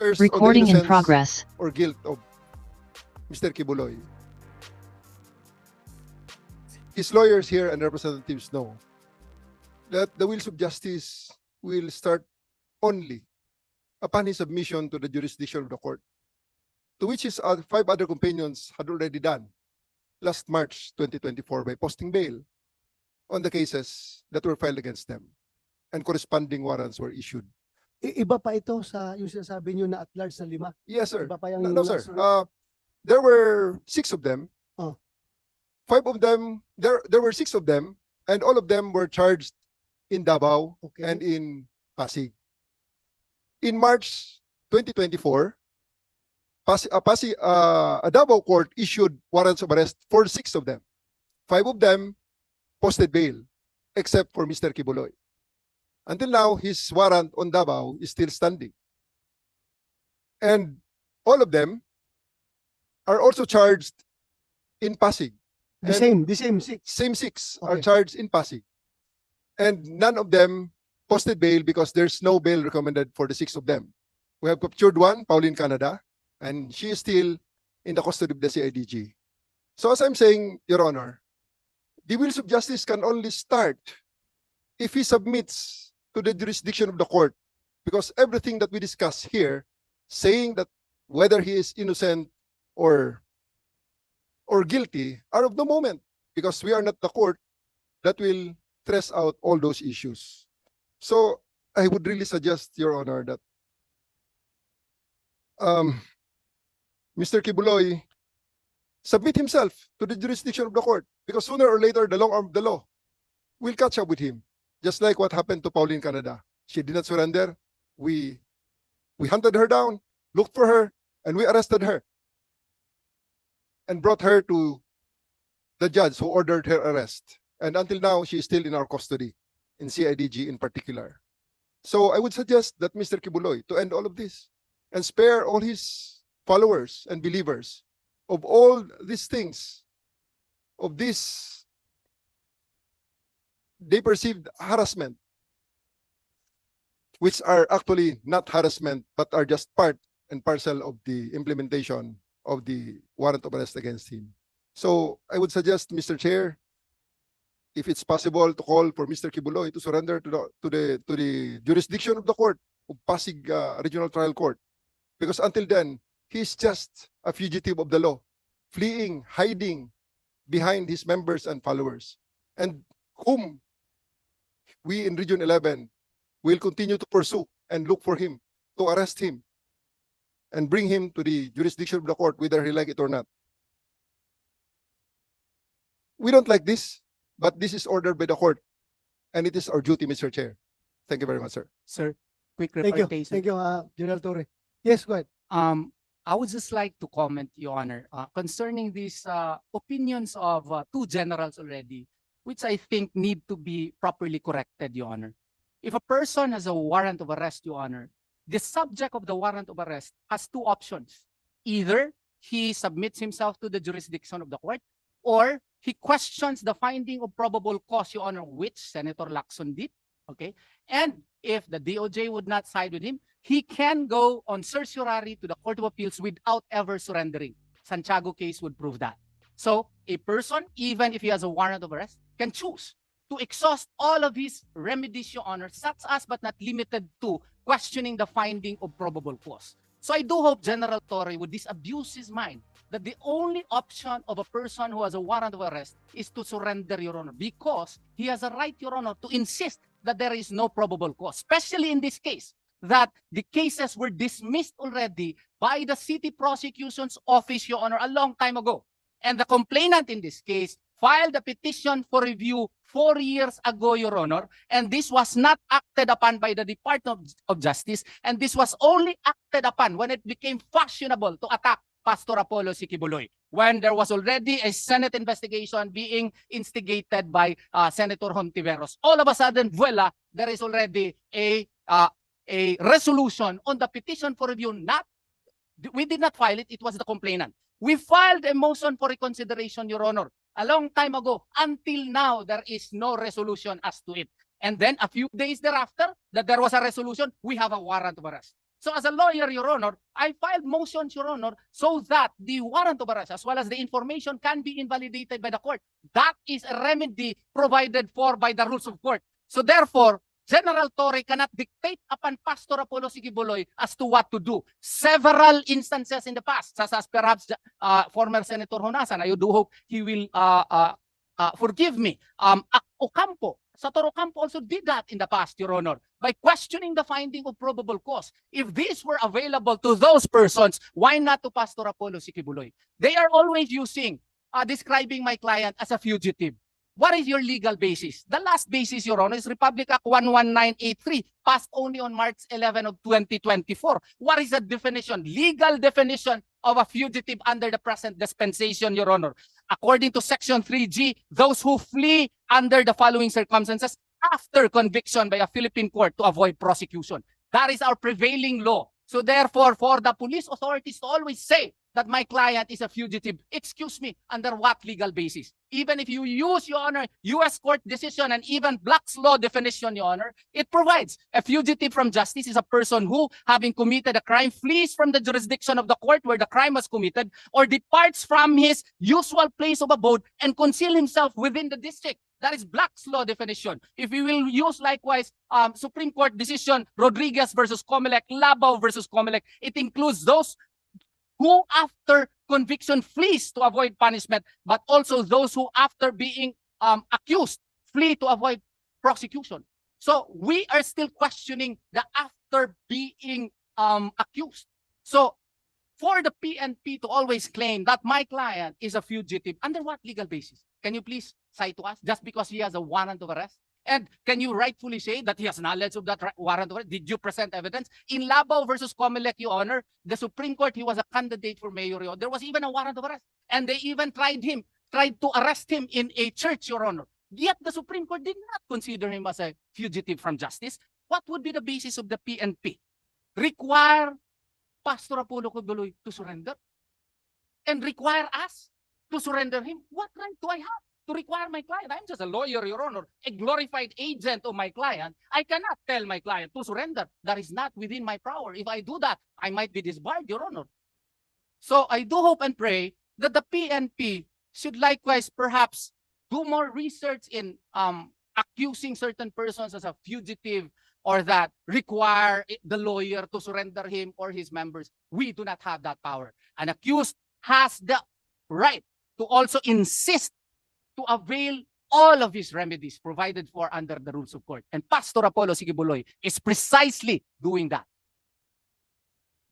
First, Recording in progress. Or guilt of Mr. Kibuloy. His lawyers here and representatives know that the wheels of justice will start only upon his submission to the jurisdiction of the court, to which his five other companions had already done last March 2024 by posting bail on the cases that were filed against them and corresponding warrants were issued. I- iba pa ito sa yung sinasabi niyo na at large na lima. Yes, sir. Iba pa yung No, no, sir. Uh, there were six of them. Oh. Five of them, there there were six of them, and all of them were charged in Davao okay. and in Pasig. In March 2024, Pasig, uh, Pasig, uh, a Davao court issued warrants of arrest for six of them. Five of them posted bail, except for Mr. Kibuloy. Until now, his warrant on Davao is still standing. And all of them are also charged in Pasig. the and- same, the same six. Same six are charged in Pasig. And none of them posted bail because there's no bail recommended for the six of them. We have captured one, Pauline Canada, and she is still in the custody of the CIDG. So as I'm saying, Your Honor, the wheels of justice can only start if he submits to the jurisdiction of the court. Because everything that we discuss here, saying that whether he is innocent or or guilty are of no moment because we are not the court that will stress out all those issues. So I would really suggest, Your Honor, that um, Mr. Kibuloy submit himself to the jurisdiction of the court because sooner or later the long arm of the law will catch up with him, just like what happened to Pauline Canada. She did not surrender. We we hunted her down, looked for her, and we arrested her and brought her to the judge who ordered her arrest. And until now, she is still in our custody, in CIDG in particular. So I would suggest that Mr. Kibuloy to end all of this and spare all his followers and believers of all these things, of this they perceived harassment, which are actually not harassment, but are just part and parcel of the implementation of the warrant of arrest against him. So I would suggest, Mr. Chair, if it's possible to call for Mr. Kibuloy to surrender to the to the to the jurisdiction of the court of Pasig uh, Regional Trial Court, because until then he's just a fugitive of the law, fleeing, hiding behind his members and followers, and whom we in Region 11 will continue to pursue and look for him to arrest him and bring him to the jurisdiction of the court, whether he like it or not. We don't like this, but this is ordered by the court, and it is our duty, Mr. Chair. Thank you very much, sir. Sir, quick Thank you. reportation. Thank you, uh, General Torre. Yes, go ahead. Um, I would just like to comment, Your Honor, uh, concerning these uh, opinions of uh, two generals already, which I think need to be properly corrected, Your Honor. If a person has a warrant of arrest, Your Honor, the subject of the warrant of arrest has two options. Either he submits himself to the jurisdiction of the court, or he questions the finding of probable cause, Your Honor, which Senator Lacson did. Okay, and if the DOJ would not side with him, he can go on certiorari to the Court of Appeals without ever surrendering. Santiago case would prove that. So a person, even if he has a warrant of arrest, can choose to exhaust all of his remedies, Your Honor, such as but not limited to questioning the finding of probable cause. So I do hope General Torre would disabuse his mind that the only option of a person who has a warrant of arrest is to surrender, Your Honor, because he has a right, Your Honor, to insist that there is no probable cause, especially in this case, that the cases were dismissed already by the city prosecution's office, Your Honor, a long time ago. And the complainant in this case filed a petition for review four years ago, Your Honor, and this was not acted upon by the Department of, Justice, and this was only acted upon when it became fashionable to attack Pastor Apollo Sikibuloy, when there was already a Senate investigation being instigated by uh, Senator Hontiveros. All of a sudden, voila, there is already a uh, a resolution on the petition for review. Not we did not file it; it was the complainant. We filed a motion for reconsideration, Your Honor, a long time ago. Until now, there is no resolution as to it. And then a few days thereafter, that there was a resolution, we have a warrant of arrest. So as a lawyer, Your Honor, I filed motions, Your Honor, so that the warrant of arrest as well as the information can be invalidated by the court. That is a remedy provided for by the rules of court. So therefore, General Torre cannot dictate upon Pastor Apollo Sigibuloy as to what to do. Several instances in the past, such as perhaps uh, former Senator Honasan, I do hope he will uh, uh, uh, forgive me. Um, Ac- Ocampo, Sator Ocampo also did that in the past, Your Honor, by questioning the finding of probable cause. If these were available to those persons, why not to Pastor Apollo Sikibuloy? They are always using, uh, describing my client as a fugitive. What is your legal basis? The last basis, Your Honor, is Republic Act 11983, passed only on March 11 of 2024. What is the definition, legal definition of a fugitive under the present dispensation, Your Honor? According to Section 3G, those who flee under the following circumstances after conviction by a Philippine court to avoid prosecution. That is our prevailing law. So therefore, for the police authorities to always say that my client is a fugitive, excuse me, under what legal basis? Even if you use, Your Honor, U.S. court decision and even Black's law definition, Your Honor, it provides a fugitive from justice is a person who, having committed a crime, flees from the jurisdiction of the court where the crime was committed or departs from his usual place of abode and conceal himself within the district. That is Black's law definition. If we will use likewise um, Supreme Court decision Rodriguez versus Comelec, Labao versus Comelec, it includes those who after conviction flees to avoid punishment, but also those who after being um, accused flee to avoid prosecution. So we are still questioning the after being um, accused. So for the PNP to always claim that my client is a fugitive, under what legal basis? Can you please cite to us just because he has a warrant of arrest? And can you rightfully say that he has knowledge of that warrant? Did you present evidence? In Labao versus Comelec, Your Honor, the Supreme Court, he was a candidate for mayor. There was even a warrant of arrest. And they even tried him, tried to arrest him in a church, Your Honor. Yet the Supreme Court did not consider him as a fugitive from justice. What would be the basis of the PNP? Require Pastor Apollo Cobuloy to surrender? And require us to surrender him? What right do I have to require my client? I'm just a lawyer, Your Honor, a glorified agent of my client. I cannot tell my client to surrender. That is not within my power. If I do that, I might be disbarred, Your Honor. So I do hope and pray that the PNP should likewise perhaps do more research in um, accusing certain persons as a fugitive or that require the lawyer to surrender him or his members. We do not have that power. An accused has the right to also insist to avail all of his remedies provided for under the rules of court. And Pastor Apollo Sigibuloy is precisely doing that.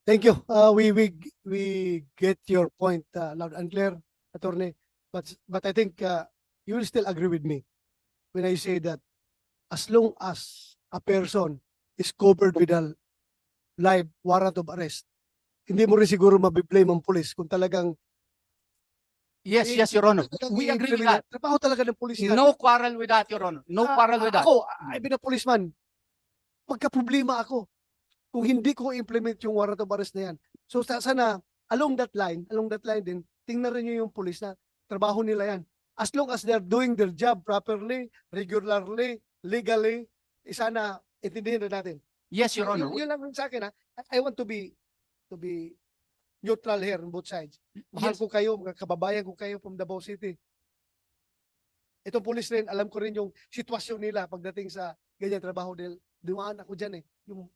Thank you. Uh, we, we, we get your point, uh, loud and clear, attorney. But, but I think, uh, you will still agree with me when I say that as long as a person is covered with a live warrant of arrest, hindi mo rin siguro mabiblame ang police kung talagang Yes, yes, Your Honor. We agree with that. Trabaho talaga ng yan. No quarrel with that, Your Honor. No Ah, quarrel with that. Ako, I've been a policeman. Magka-problema ako kung hindi ko implement yung warrant of arrest na yan. So sa- sana, along that line, along that line din, tingnan rin nyo yung police na trabaho nila yan. As long as they're doing their job properly, regularly, legally, eh, sana intindihin na natin. Yes, Your Honor. Yun, yun lang sa akin ha. I, I want to be to be neutral here on both sides. Mahal Yes. ko kayo, mga kababayan ko kayo from Davao City. Itong police rin, alam ko rin yung sitwasyon nila pagdating sa ganyan trabaho dahil dumaan ako dyan eh. Yung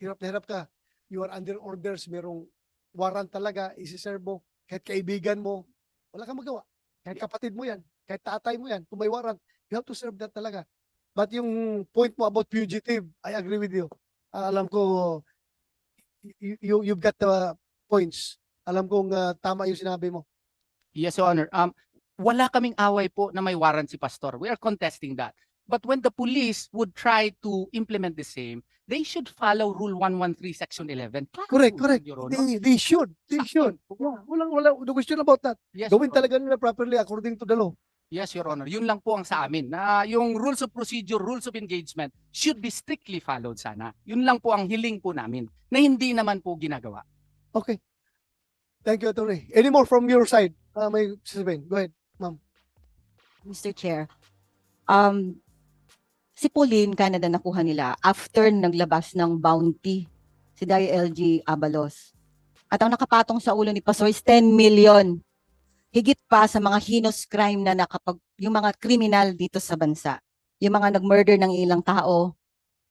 hirap na hirap ka, you are under orders, merong warrant talaga, isiserve mo, kahit kaibigan mo, wala kang magawa. Kahit kapatid mo yan, kahit tatay mo yan, kung may warrant, you have to serve that talaga. But yung point mo about fugitive, I agree with you. Ah, alam ko, you, you, you've got the points. Alam kong ah, tama yung sinabi mo. Yes, Your Honor. Um, wala kaming away po na may warrant si Pastor. We are contesting that. But when the police would try to implement the same, they should follow Rule 113, Section 11. Klaro Correct, correct. Your Honor. They, they should. They should. Yeah, walang, wala, no question about that. Yes, Gawin talaga nila properly according to the law. Yes, Your Honor. Yun lang po ang sa amin. Na yung rules of procedure, rules of engagement should be strictly followed sana. Yun lang po ang hiling po namin na hindi naman po ginagawa. Okay. Thank you, Attorney. Any more from your side? Uh, may sasabihin. Go ahead. Mr. Chair, um, si Pauline Canada nakuha nila after naglabas ng bounty si DILG Abalos. At ang nakapatong sa ulo ni Pastor is 10 million. Higit pa sa mga heinous crime na nakapag, yung mga kriminal dito sa bansa. Yung mga nag-murder ng ilang tao,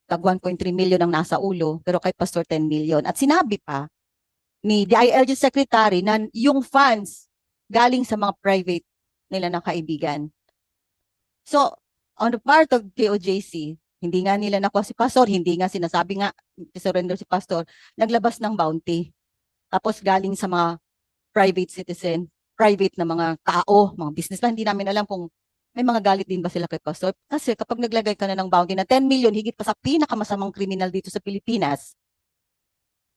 tag 1.3 million ang nasa ulo, pero kay Pastor 10 million. At sinabi pa ni DILG Secretary na yung funds galing sa mga private nila na kaibigan. So, on the part of KOJC, hindi nga nila nakuha si Pastor, hindi nga sinasabi nga, surrender si Pastor, naglabas ng bounty. Tapos galing sa mga private citizen, private na mga tao, mga businessman, hindi namin alam kung may mga galit din ba sila kay Pastor. Kasi kapag naglagay ka na ng bounty na 10 million, higit pa sa pinakamasamang kriminal dito sa Pilipinas,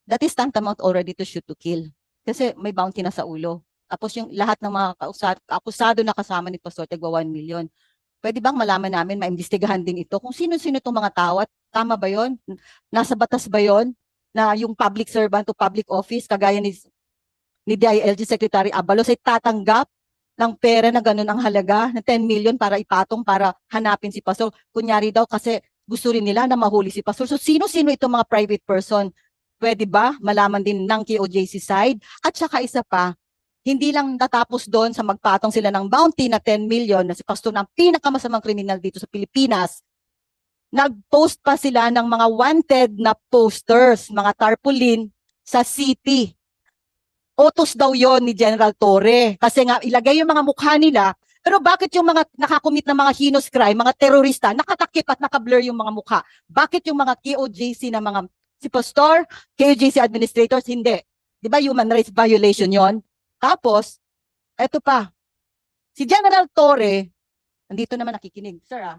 that is tantamount already to shoot to kill. Kasi may bounty na sa ulo. Tapos yung lahat ng mga kausad, akusado na kasama ni Pastor, tigwa 1 million. Pwede bang malaman namin, maimbestigahan din ito kung sino-sino itong mga tao at tama ba yon? Nasa batas ba yon? Na yung public servant to public office, kagaya ni, ni DILG Secretary Abalos ay tatanggap ng pera na ganun ang halaga na 10 million para ipatong para hanapin si Pastor. Kunyari daw kasi gusto rin nila na mahuli si Pastor. So sino-sino itong mga private person? Pwede ba malaman din ng KOJC side? At saka isa pa, hindi lang natapos doon sa magpatong sila ng bounty na 10 million na si Pastor na ang pinakamasamang kriminal dito sa Pilipinas. Nag-post pa sila ng mga wanted na posters, mga tarpaulin sa city. Otos daw yon ni General Torre. Kasi nga ilagay yung mga mukha nila. Pero bakit yung mga nakakumit ng mga heinous crime, mga terorista, nakatakip at nakablur yung mga mukha? Bakit yung mga KOJC na mga si Pastor, KOJC administrators, hindi? Di ba human rights violation yon? Tapos, eto pa, si General Torre, nandito naman nakikinig, sir ah,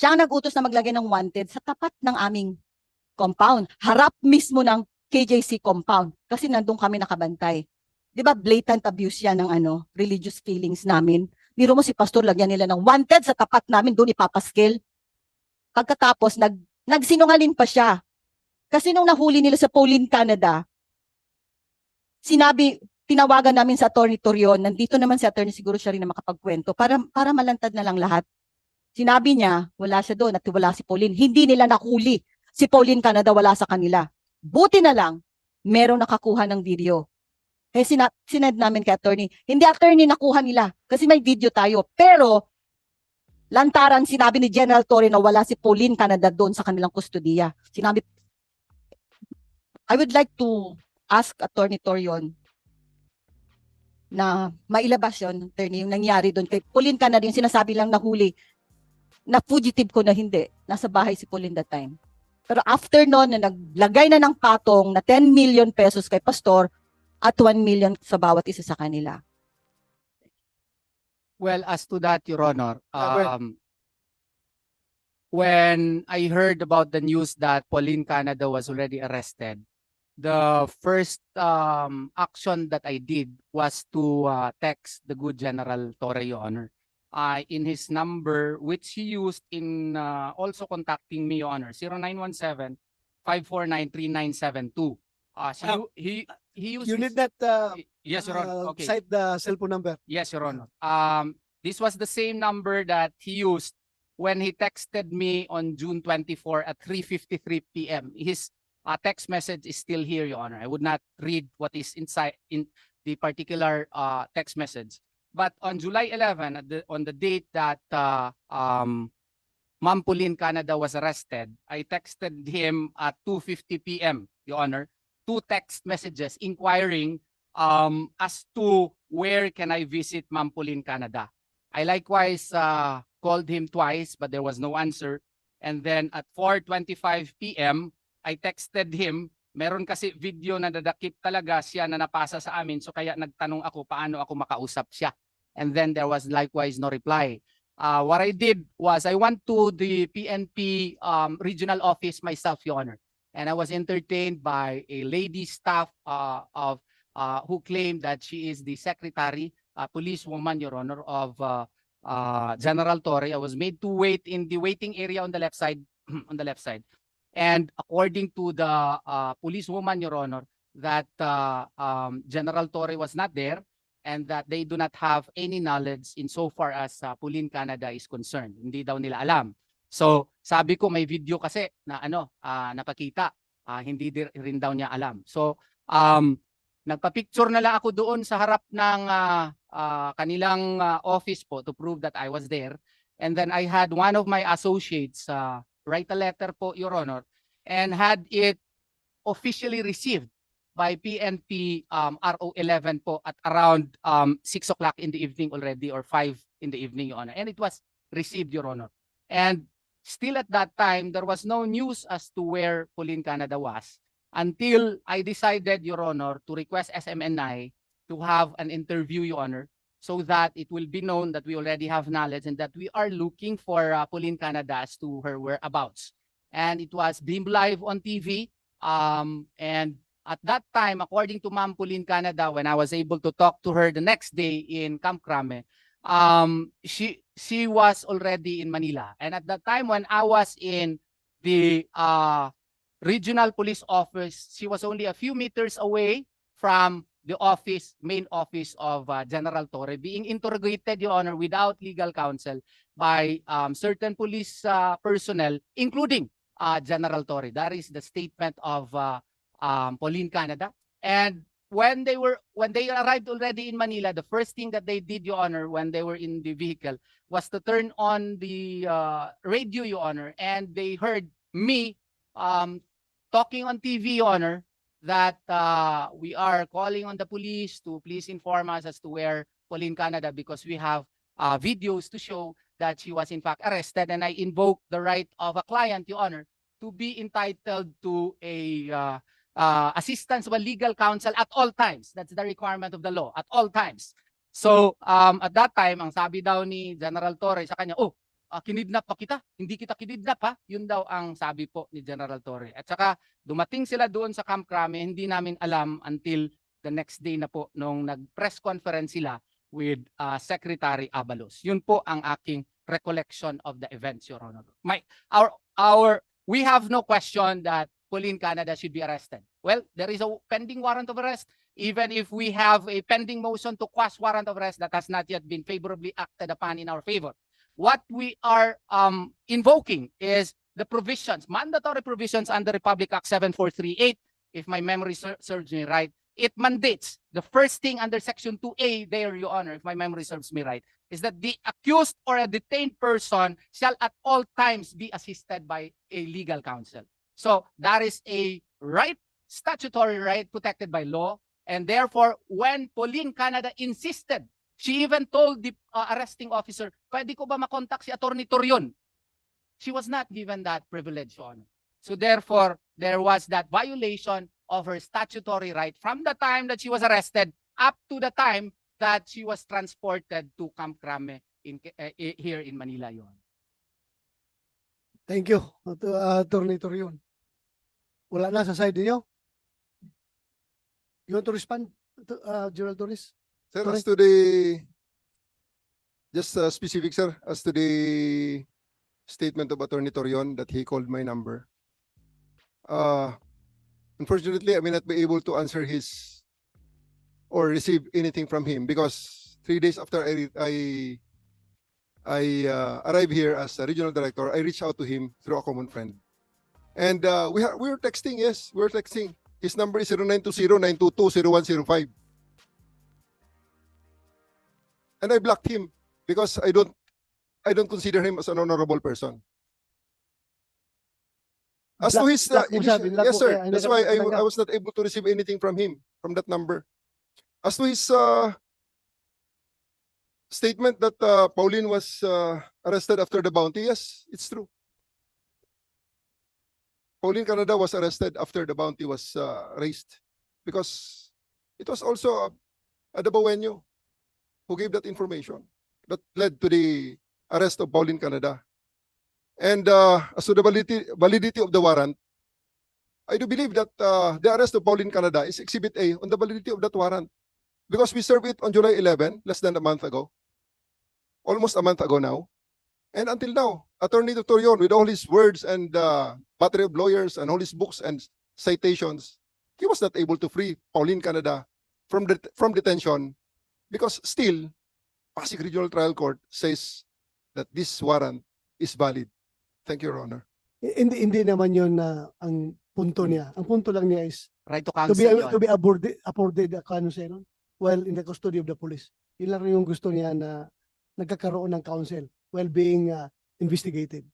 siya ang nag-utos na maglagay ng wanted sa tapat ng aming compound, harap mismo ng KJC compound, kasi nandun kami nakabantay. Di ba blatant abuse yan ng ano, religious feelings namin. Biro mo si pastor, lagyan nila ng wanted sa tapat namin, doon ipapaskil. Pagkatapos, nag, nagsinungaling pa siya. Kasi nung nahuli nila sa Pauline, Canada, sinabi, tinawagan namin sa attorney Torion, nandito naman si attorney siguro siya rin na makapagkwento, para, para malantad na lang lahat. Sinabi niya, wala siya doon at wala si Pauline. Hindi nila nakuli. Si Pauline Canada wala sa kanila. Buti na lang, merong nakakuha ng video. Eh, sina sinad namin kay attorney, hindi attorney nakuha nila kasi may video tayo. Pero, lantaran sinabi ni General Torre na wala si Pauline Canada doon sa kanilang kustodiya. Sinabi, I would like to ask Attorney Torion na mailabas yun, attorney, yung nangyari doon. Kay Pauline Canada, yung sinasabi lang nahuli, na fugitive ko na hindi. Nasa bahay si Pauline that time. Pero after noon, na naglagay na ng patong na 10 million pesos kay Pastor at 1 million sa bawat isa sa kanila. Well, as to that, Your Honor, Ah, um, when I heard about the news that Pauline Canada was already arrested, the first um, action that I did was to uh, text the good General Torre, Your Honor. Uh, in his number, which he used in uh, also contacting me, Your Honor, 0917 549 Uh, Ah, he, he used You his- need not uh, Yes, Your Honor. uh, Okay. cite the cellphone number. Yes, Your Honor. Um, this was the same number that he used when he texted me on June 24 at 3:53 p.m. His uh, text message is still here, Your Honor. I would not read what is inside in the particular uh, text message. But on July 11, at the, on the date that uh, um, Ma'am Pauline Canada was arrested, I texted him at 2:50 p.m., Your Honor, two text messages inquiring um, as to where can I visit Ma'am Pauline Canada. I likewise uh, called him twice, but there was no answer. And then at 4.25 p.m., I texted him. Meron kasi video na dadakip talaga siya na napasa sa amin. So kaya nagtanong ako paano ako makausap siya. And then there was likewise no reply. Uh, what I did was I went to the PNP um, regional office myself, Your Honor. And I was entertained by a lady staff uh, of uh, who claimed that she is the secretary, uh, policewoman, Your Honor, of uh, uh, General Torre. I was made to wait in the waiting area on the left side, on the left side. And according to the uh, policewoman, Your Honor, that uh, um, General Torre was not there and that they do not have any knowledge in so far as uh, Pauline Canada is concerned. Hindi daw nila alam. So, sabi ko may video kasi na ano, ah, napakita Ah, hindi di- rin daw niya alam. So, um, nagpa-picture na lang ako doon sa harap ng ah, ah, kanilang ah, office po to prove that I was there. And then I had one of my associates uh, write a letter po, Your Honor, and had it officially received by PNP um, RO11 po at around um, 6 o'clock in the evening already or 5 in the evening, Your Honor. And it was received, Your Honor. And still at that time, there was no news as to where Pauline Canada was until I decided, Your Honor, to request SMNI to have an interview, Your Honor, so that it will be known that we already have knowledge and that we are looking for uh, Pauline Canada as to her whereabouts. And it was beamed live on TV. Um, and at that time, according to Ma'am Pauline Canada, when I was able to talk to her the next day in Camp um, she she was already in Manila. And at that time, when I was in the uh, regional police office, she was only a few meters away from the office, main office of uh, General Torre, being interrogated, Your Honor, without legal counsel by um, certain police uh, personnel, including uh, General Torre. That is the statement of uh, um, Pauline Canada. And when they were when they arrived already in Manila, the first thing that they did, Your Honor, when they were in the vehicle, was to turn on the uh, radio, Your Honor, and they heard me um, talking on TV, Your Honor, that uh, we are calling on the police to please inform us as to where Pauline Canada because we have uh, videos to show that she was in fact arrested. And I invoke the right of a client, Your Honor, to be entitled to a uh, uh, assistance a legal counsel at all times. That's the requirement of the law, at all times. So, um, at that time, ang sabi daw ni General Torre sa kanya, oh, uh, kinidnap pa kita, hindi kita kinidnap ha. Yun daw ang sabi po ni General Torre. At saka, dumating sila doon sa Camp Crame, hindi namin alam until the next day na po nung nag-press conference sila with uh, Secretary Abalos. Yun po ang aking recollection of the events, Your Honor. My, our, our, we have no question that Pauline Canada should be arrested. Well, there is a pending warrant of arrest. Even if we have a pending motion to quash warrant of arrest that has not yet been favorably acted upon in our favor. What we are um, invoking is the provisions, mandatory provisions under Republic Act 7438, if my memory ser- serves me right, it mandates the first thing under Section 2A there, Your Honor, if my memory serves me right, is that the accused or a detained person shall at all times be assisted by a legal counsel. So that is a right, statutory right protected by law. And therefore, when Pauline Canada insisted, she even told the uh, arresting officer, pwede ko ba makontak si Attorney Torion? She was not given that privilege, Your. So therefore, there was that violation of her statutory right from the time that she was arrested up to the time that she was transported to Camp Crame in, uh, here in Manila, Your Honor. Thank you, uh, Attorney Torion. Wala na sa side niyo? You want to respond, uh, General Torres? Sir, as to the, just uh, specific, sir, as to the statement of Attorney Torion that he called my number. Uh, unfortunately, I may not be able to answer his or receive anything from him because three days after I, I, I uh, arrived here as a regional director, I reached out to him through a common friend. And uh, we, ha- we were texting, yes, we were texting. His number is 0920-922-0105. and I blocked him because I don't I don't consider him as an honorable person. As to Block- his uh, initial- yes sir, that's why I. I was not able to receive anything from him from that number. As to his uh, statement that uh, Pauline was uh, arrested after the bounty, yes, it's true. Pauline Canada was arrested after the bounty was uh, raised because it was also Adabawenyo who gave that information that led to the arrest of Pauline Canada. And uh, as to the validity, validity of the warrant, I do believe that uh, the arrest of Pauline Canada is Exhibit A on the validity of that warrant because we served it on July 11, less than a month ago, almost a month ago now. And until now, Attorney Torion, with all his words and uh, battery of lawyers and all his books and citations, he was not able to free Pauline Canada from det- from detention because still Pasig Regional Trial Court says that this warrant is valid. Thank you, Your Honor. Hindi hindi naman 'yon na ang punto niya. Ang punto lang niya is Right to to counsel, be Your to be afforded afforded a counsel while in the custody of the police. Yun lang yung gusto niya na nagkakaroon ng counsel while being uh, investigated.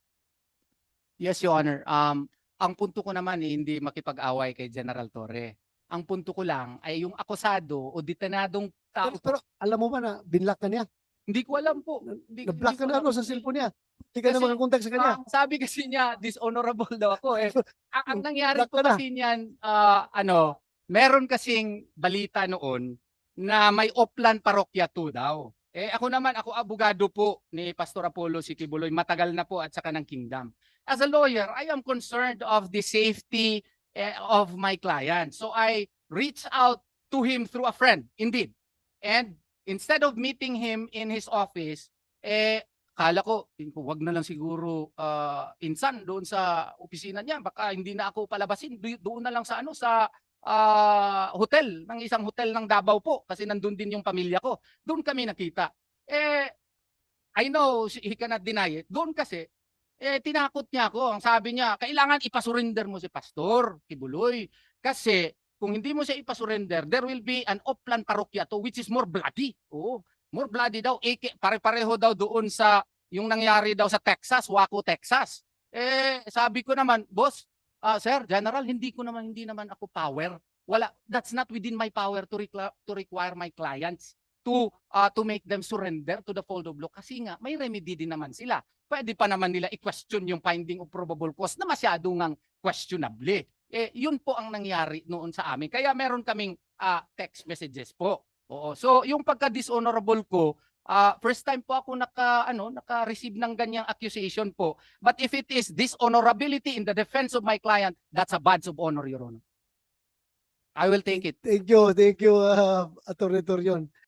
Yes, Your Honor. Um, ang punto ko naman eh, hindi makipag-away kay General Torre. Ang punto ko lang ay yung akusado o detenadong tao. Pero, pero alam mo ba na binlock ka niya? Hindi ko alam po. Hindi, Na-block ka na ano sa cellphone niya. Hindi ka na Kasi, makakontak sa kanya. Ah, sabi kasi niya, dishonorable daw ako eh. ang, ang nangyari Block po ka na. kasi niyan, ah, ano, meron kasing balita noon na may Oplan Parokya 2 daw. Eh ako naman, ako abogado po ni Pastor Apollo Sikibuloy, matagal na po at saka ng Kingdom. As a lawyer, I am concerned of the safety eh, of my client. So I reached out to him through a friend, indeed. And instead of meeting him in his office, eh kala ko, wag na lang siguro ah, insan doon sa opisina niya. Baka hindi na ako palabasin. Do- Doon na lang sa ano sa ah, hotel, ng isang hotel ng Davao po. Kasi nandun din yung pamilya ko. Doon kami nakita. Eh, I know he cannot deny it. Doon kasi, eh, tinakot niya ako. Ang sabi niya, kailangan ipasurrender mo si Pastor Kibuloy. Kasi, kung hindi mo siya ipasurrender, there will be an Oplan Parokya to which is more bloody. Oo, more bloody daw. Pare-pareho daw doon sa yung nangyari daw sa Texas, Waco, Texas. Eh, sabi ko naman, boss, ah, sir, general, hindi ko naman, hindi naman ako power. Wala, that's not within my power to, to require my clients to ah, to make them surrender to the fold of law kasi nga may remedy din naman sila. Pwede pa naman nila i-question yung finding of probable cause na masyado ngang questionable. Eh, yun po ang nangyari noon sa amin. Kaya meron kaming ah, text messages po. Oo. So, yung pagka-dishonorable ko, ah, first time po ako naka ano, naka-receive ng ganyang accusation po. But if it is dishonorability in the defense of my client, that's a badge of honor, Your Honor. I will take it. Thank you, thank you, uh, Atty. Torion.